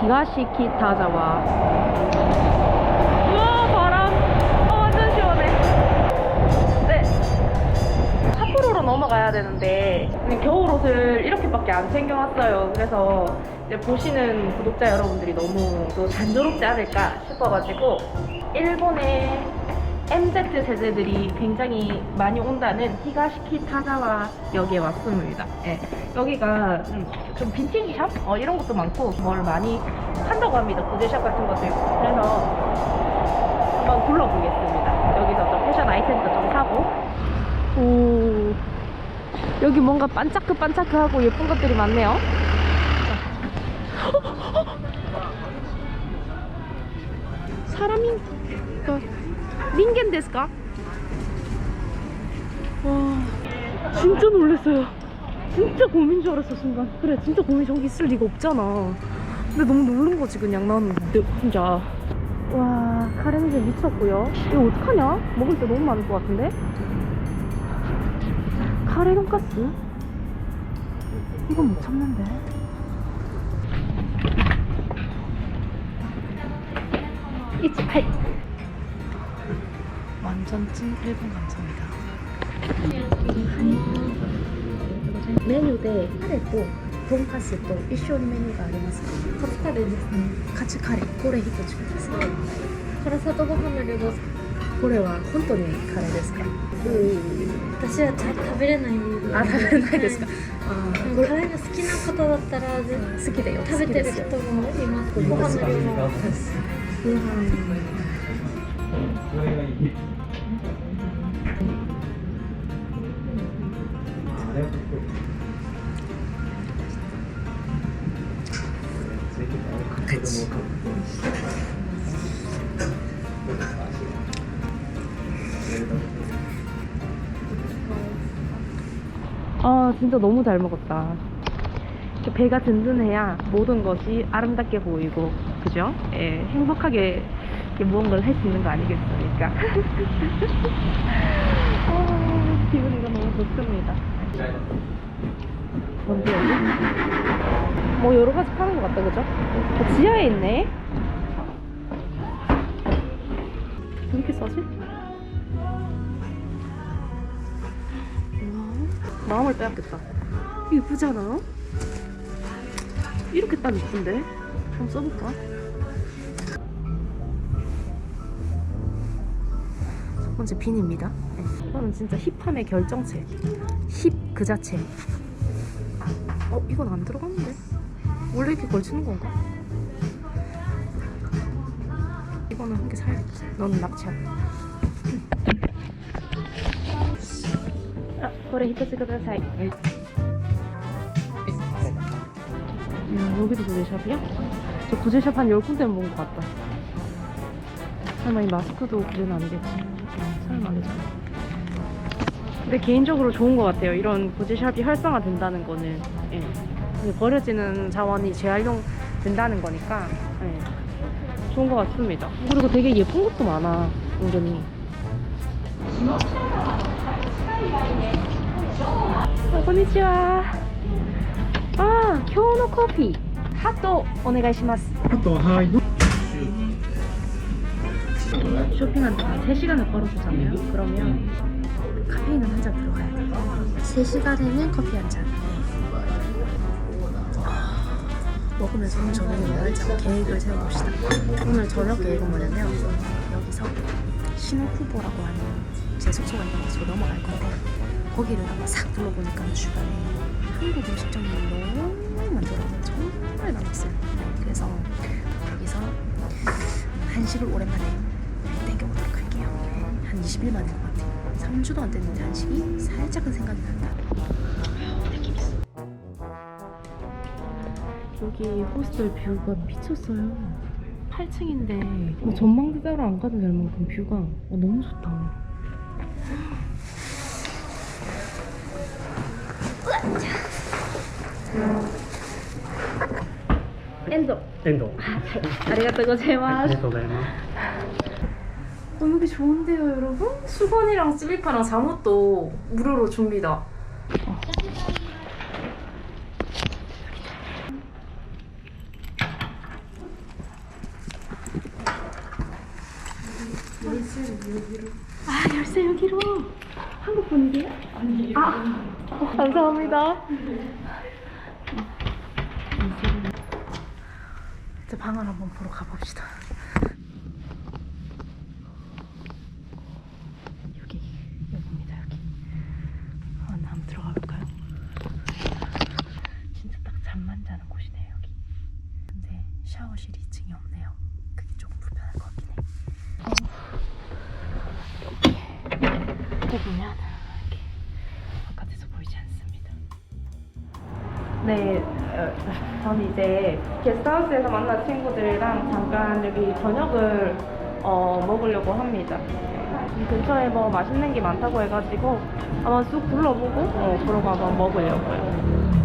히가시 키 타자와 우와 바람. 어, 완전 시원해. 네. 삿포로로 넘어가야 되는데 겨울 옷을 이렇게밖에 안 챙겨왔어요. 그래서 이제 보시는 구독자 여러분들이 너무 또 단조롭지 않을까 싶어가지고 일본의 MZ 세대들이 굉장히 많이 온다는 히가시키 타자와 역에 왔습니다. 예. 여기가 좀, 좀 빈티지 샵? 어, 이런 것도 많고 뭘 많이 한다고 합니다. 구제샵 같은 것도 있고. 그래서 한번 둘러보겠습니다. 여기서 좀 패션 아이템도 좀 사고. 오. 여기 뭔가 반짝크반짝크하고 예쁜 것들이 많네요. 사람이 그 닌겐 데스까? 와 진짜 놀랐어요 진짜 곰인 줄 알았어 순간 그래 진짜 곰이 저기 있을 리가 없잖아 근데 너무 놀란 거지 그냥 난내 혼자 와 카레미제 미쳤고요 이거 어떡하냐? 먹을 때 너무 많을 것 같은데? 카레 돈가스? 이건 못 참는데 이치 하이 완전 찐 일본 감성이 다. 메뉴에 카레도 돈까스도 일쇼리 메뉴가あります.카츠카 레. ですね.카 레. 고래히 주. 사도고고래와 혼돈이 카레ですか? 음. 私は食べれないあ食べれないですか、あカレ好きな方だったら好きだよ食べてる人もいます。ご飯の量も。 아 진짜 너무 잘 먹었다. 배가 든든해야 모든 것이 아름답게 보이고 그죠? 예, 행복하게 무언가를 할 수 있는 거 아니겠 습니까? 아, 기분이가 너무 좋습니다 뭔데 여기? 뭐 여러 가지 파는 것 같다 그죠? 어, 지하에 있네 왜 이렇게 싸지? 마음을 빼앗겼다 이쁘지 않아? 이렇게 딱 이쁜데? 한번 써볼까? 번째 빈입니다 네. 이거는 진짜 힙함의 결정체 힙 그 자체 어? 이건 안 들어갔는데? 원래 이렇게 걸치는 건가? 이거는 한 개 사야겠지 너는 낙차 아, 그래 히터스 그다사이 여기도 구제샵이야? 저 구제샵 한 10군데는 본것 같다 설마 이 마스크도 구제는 아니겠지 한단 말이죠. 근데 개인적으로 좋은 것 같아요. 이런 고지샵이 활성화된다는 거는 예. 버려지는 자원이 재활용 된다는 거니까 예. 좋은 것 같습니다. 그리고 되게 예쁜 것도 많아 은근히. 어, 아, 안녕하세요. 아, 今日のコーヒー、ハットお願いします。ハット、はい。 쇼핑한다가 3시간을 걸었었잖아요. 그러면 카페인은 한 잔 들어가야 돼. 3시간에는 커피 한 잔. 먹으면서 오늘 저녁에 뭐 할지 계획을 세워봅시다. 오늘 저녁 계획은 뭐냐면 여기서 신호쿠보라고 하는 제 숙소가 있는 곳으로 넘어갈 건데 거기를 한번 싹 둘러보니까 주변에 한국 음식점이 너무 많더라고요. 정말 많았어요. 그래서 여기서 한식을 오랜만에. 한 20일 만인 것 같아요. 3주도 안 됐는데 한식이 살짝은 생각이 난다. 느낌 있어. 여기 호스텔 뷰가 미쳤어요. 8층인데 뭐 전망대 따로 안 가도 될 만큼 뷰가 어, 너무 좋다. 엔도. 遠藤 아리가또 고자이마스. ありがとうございます 너무 이게 좋은데요 여러분? 수건이랑 찌비파랑 잠옷도 무료로 줍니다 어. 아 열쇠 여기로 한국 분위기야? 아 어, 감사합니다 이제 방을 한번 보러 가봅시다 샤워실이 2층에 없네요. 그게 조금 불편할 것 같긴 해. 이렇게 보면 이렇게 바깥에서 보이지 않습니다. 네, 어, 저는 이제 게스트하우스에서 만난 친구들이랑 잠깐 여기 저녁을 어, 먹으려고 합니다. 이 근처에 뭐 맛있는 게 많다고 해가지고 한번 쑥 둘러보고 어, 그러고 한번 먹으려고요.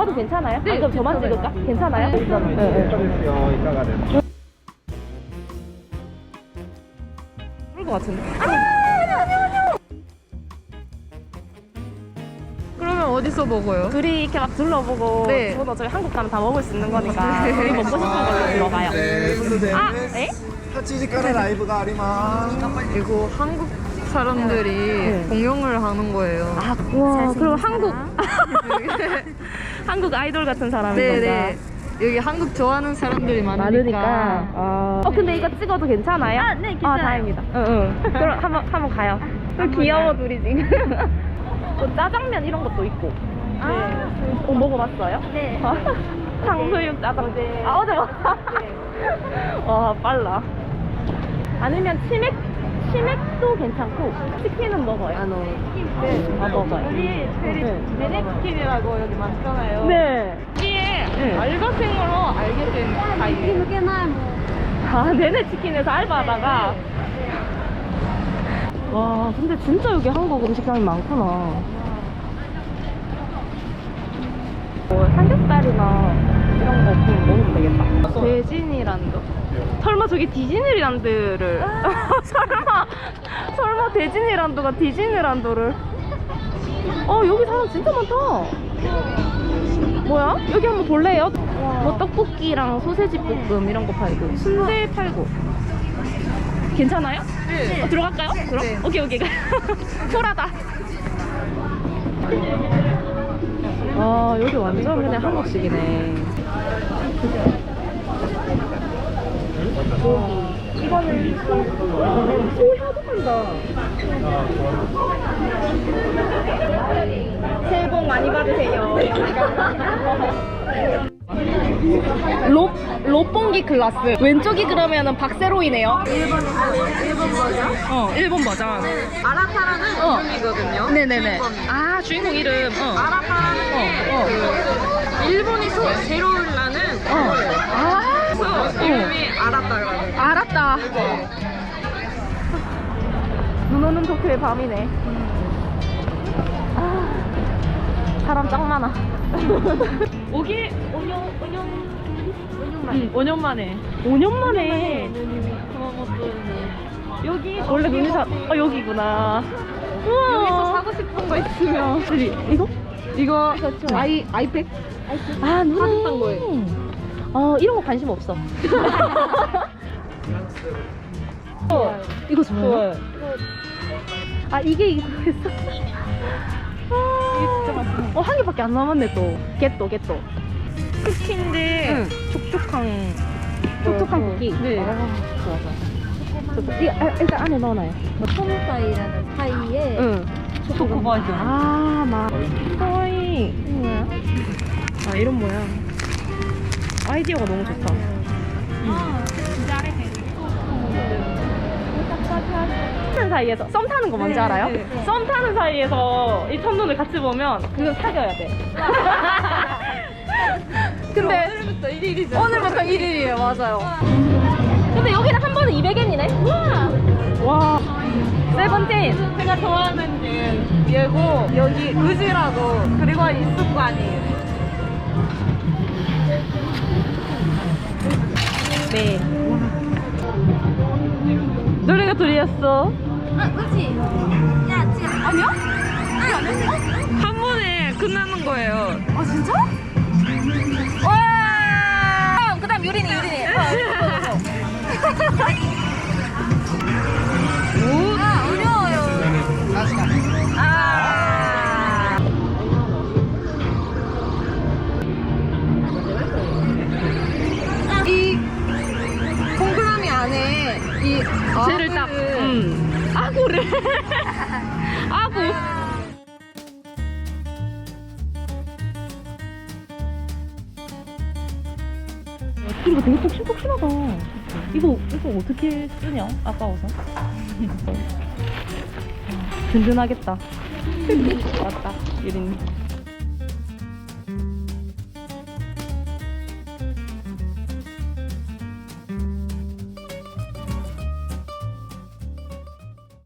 나와도 괜찮아요? 네, 그럼 저만 찍을까? 괜찮아요? 네, 네. よいかがですか 그럴 것 같은데. 아, 아니요, 아니요, 아니요. 그러면 어디서 먹어요? 둘이 이렇게 막 둘러보고 네. 저도 저희 한국 가면 다 먹을 수 있는 거니까 우리 먹고 싶은 걸로 들어가요. 아, 에? 8時からライブがあります。 이거 한국 사람들이 네. 공연을 하는 거예요. 아, 와, 그럼 한국 한국 아이돌 같은 사람인 네네. 건가? 여기 한국 좋아하는 사람들이 많으니까. 많으니까. 아. 어, 근데 이거 찍어도 괜찮아요? 아, 네, 괜찮아요. 아, 다행이다. 응, 응. 그럼 한번 한번 가요. 귀여워 둘이 지금. 또 짜장면 이런 것도 있고. 아, 어, 먹어봤어요? 네. 탕수육 짜장면. 아, 어제 먹었어. 와, 빨라. 아니면 치맥 치맥도 괜찮고 치킨은 먹어요. 아, 너. 네. 아, 먹어요. 네. 여기 대리 네. 베네치킨이라고 여기 많잖아요. 네. 여기에 네. 알바생으로 알게 된 아이예요. 뭐. 아, 내내 치킨에서 알바하다가. 네, 와, 근데 진짜 여기 한국 음식점이 많구나. 뭐 삼겹살이나 이런 거좀 먹으면 되겠다. 대진이란드. 설마 저기 디즈니랜드를. 설마, 설마 대진이란드가 디즈니랜드를. 어, 여기 사람 진짜 많다. 뭐야? 여기 한번 볼래요? 뭐 떡볶이랑 소세지 볶음 이런 거 팔고 순대 팔고 괜찮아요? 네. 어, 들어갈까요? 그럼? 네. 오케이 오케이 소라다 아 여기 완전 그냥 한국식이네 이거는 한다 새해 복 많이 받으세요. 로, 로뽕기 클라스. 왼쪽이 그러면은 박세로이네요. 1번, 1번 버전? 어, 1번 버전. 아라타라는 어. 이름이거든요. 네네네. 아, 주인공 이름. 어. 아라타라는 게 어, 어. 그 일본에서 세로울라는 어. 아, 그래서 이름이 아라타라는 알았다. 눈 오는 도쿄의 밤이네. 아, 사람 짱 많아. 5개, 5년, 5년, 5년 만에. 응, 5년 만에. 5년 만에. 여기 원래 눈이 사, 어 여기구나. 우와. 여기서 사고 싶은 거 있으면 이거? 이거 아이 아이팩 아 눈이. 따뜻한 거예요. 어 이런 거 관심 없어 어, 이거 좋아요? 아 이게 이거였어? 아. 어, 한 개밖에 안 남았네 또 겟또 겟또 쿠키인데 응. 촉촉한 촉촉한 쿠키 네, 네. 아, 좋아 좋아 이, 아, 일단 안에 넣어놔요 뭐, 톰사이라는 사이에 응. 초코바이아 아, 막. 거의. 이거야? 아, 이런 뭐야. 아이디어가 너무 좋다. 타는 사이에서 썸 타는 거 뭔지 네, 알아요? 네. 썸 타는 사이에서 이 첫눈을 같이 보면 그건 사귀어야 돼. 근데 오늘부터 1일이죠. 오늘부터 1일이에요, 맞아요. 근데 여기는 한 번에 200엔이네? 우와! 와. 세븐틴. 제가 좋아하는 얘고 여기 의지라고 그리고 이습관이에요. 네. 노래가 들렸어. 한 번에 끝나는 거예요. 아, 진짜? 와! 그 다음 유린이, 유린이. 그리고 되게 폭신폭신하다. 이거, 이거 어떻게 쓰냐? 아까워서. 든든하겠다. 왔다, 유린이.